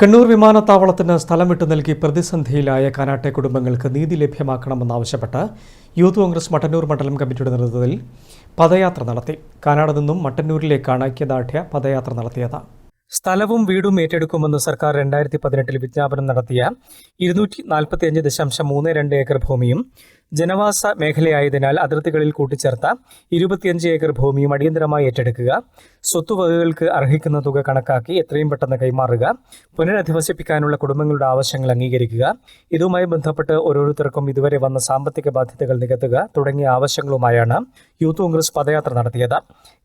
കണ്ണൂർ വിമാനത്താവളത്തിന് സ്ഥലം വിട്ടു നൽകി പ്രതിസന്ധിയിലായ കാനാട്ടെ കുടുംബങ്ങൾക്ക് നീതി ലഭ്യമാക്കണമെന്നാവശ്യപ്പെട്ട് യൂത്ത് കോൺഗ്രസ് മട്ടന്നൂർ മണ്ഡലം കമ്മിറ്റിയുടെ നേതൃത്വത്തിൽ പദയാത്ര നടത്തി. കാനാട് നിന്നും മട്ടന്നൂരിലേക്കാണ് ഐക്യദാർഢ്യ പദയാത്ര നടത്തിയത്. സ്ഥലവും വീടും ഏറ്റെടുക്കുമെന്ന് സർക്കാർ രണ്ടായിരത്തി പതിനെട്ടിൽ വിജ്ഞാപനം നടത്തിയ ഇരുന്നൂറ്റി നാൽപ്പത്തി അഞ്ച് ദശാംശം മൂന്ന് രണ്ട് ഏക്കർ ഭൂമിയും ജനവാസ മേഖലയായതിനാൽ അതിർത്തികളിൽ കൂട്ടിച്ചേർത്ത ഇരുപത്തിയഞ്ച് ഏക്കർ ഭൂമിയും അടിയന്തരമായി ഏറ്റെടുക്കുക. സ്വത്തുവകകൾക്ക് അർഹിക്കുന്ന തുക കണക്കാക്കി എത്രയും പെട്ടെന്ന് കൈമാറുക. പുനരധിവസിപ്പിക്കാനുള്ള കുടുംബങ്ങളുടെ ആവശ്യങ്ങൾ അംഗീകരിക്കുക. ഇതുമായി ബന്ധപ്പെട്ട് ഓരോരുത്തർക്കും ഇതുവരെ വന്ന സാമ്പത്തിക ബാധ്യതകൾ നികത്തുക തുടങ്ങിയ ആവശ്യങ്ങളുമായാണ് യൂത്ത് കോൺഗ്രസ് പദയാത്ര നടത്തിയത്.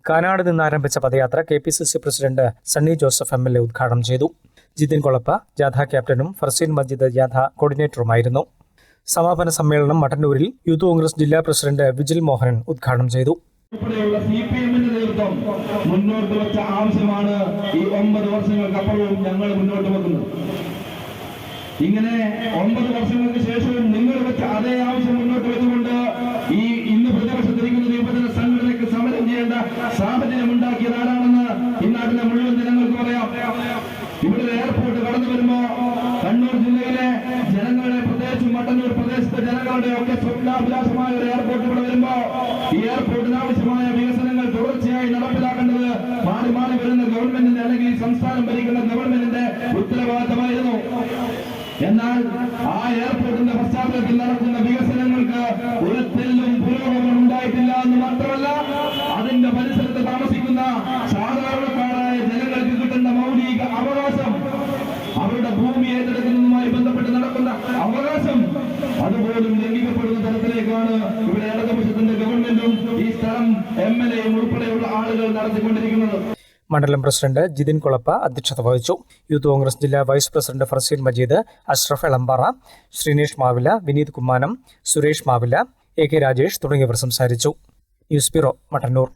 കാനാട് നിന്ന് ആരംഭിച്ച പദയാത്ര K P C C president Sunny Joseph M L A ഉദ്ഘാടനം ചെയ്തു. ജിതിൻ കൊളപ്പ ജാഥ ക്യാപ്റ്റനും ഫർസീൻ മജീദ് ജാഥ കോർഡിനേറ്ററുമായിരുന്നു. സമാപന സമ്മേളനം മട്ടന്നൂരിൽ യൂത്ത് കോൺഗ്രസ് ജില്ലാ പ്രസിഡന്റ് വിജിൽ മോഹനൻ ഉദ്ഘാടനം ചെയ്തു. ഉൾപ്പെടെയുള്ള സി പി നേതൃത്വം മുന്നോട്ട് വെച്ച ആവശ്യമാണ് ഈ ഒമ്പത് വർഷങ്ങൾക്കപ്പുറവും ഞങ്ങൾ മുന്നോട്ട് വെക്കുന്നത്. ഇങ്ങനെ ഒമ്പത് വർഷങ്ങൾക്ക് ശേഷവും ഇവിടെ എയർപോർട്ട് കടന്നു വരുമ്പോ കണ്ണൂർ ജില്ലയിലെ ജനങ്ങളുടെ പ്രത്യേകിച്ചും മട്ടന്നൂർ പ്രദേശത്തെ ജനങ്ങളുടെ ഒക്കെ സ്വപ്നാഭിലാഷമായ ഒരു എയർപോർട്ട് ഇവിടെ വരുമ്പോ ഈ എയർപോർട്ടിന് ആവശ്യമായ വികസനങ്ങൾ തുടർച്ചയായി നടപ്പിലാക്കേണ്ടത് മാറി മാറി വരുന്ന ഗവൺമെന്റിന്റെ അല്ലെങ്കിൽ സംസ്ഥാനം ഭരിക്കുന്ന ഗവൺമെന്റിന്റെ ഉത്തരവാദിത്തമായിരുന്നു. എന്നാൽ ആ എയർപോർട്ടിന്റെ പശ്ചാത്തലത്തിൽ നടക്കുന്ന അവരുടെ ഭൂമി ഏറ്റെടുക്കുന്നതുമായി ബന്ധപ്പെട്ട് നടക്കുന്ന അവകാശം അതുപോലും ലംഘിക്കപ്പെടുന്ന തരത്തിലേക്കാണ് ഇവിടെ ഇടതുപക്ഷത്തിന്റെ ഗവൺമെന്റും ഈ സ്ഥലം എം എൽ എയും ഉൾപ്പെടെയുള്ള ആളുകൾ നടത്തിക്കൊണ്ടിരിക്കുന്നത്. മണ്ഡലം പ്രസിഡന്റ് ജിതിൻ കുളപ്പ അധ്യക്ഷത വഹിച്ചു. യൂത്ത് കോൺഗ്രസ് ജില്ലാ vice president Farseen Majeed Ashraf Elampara Sreenesh Mavila Vineeth Kummanam Suresh Mavila A K Rajesh തുടങ്ങിയവർ സംസാരിച്ചു. News bureau Mattannur.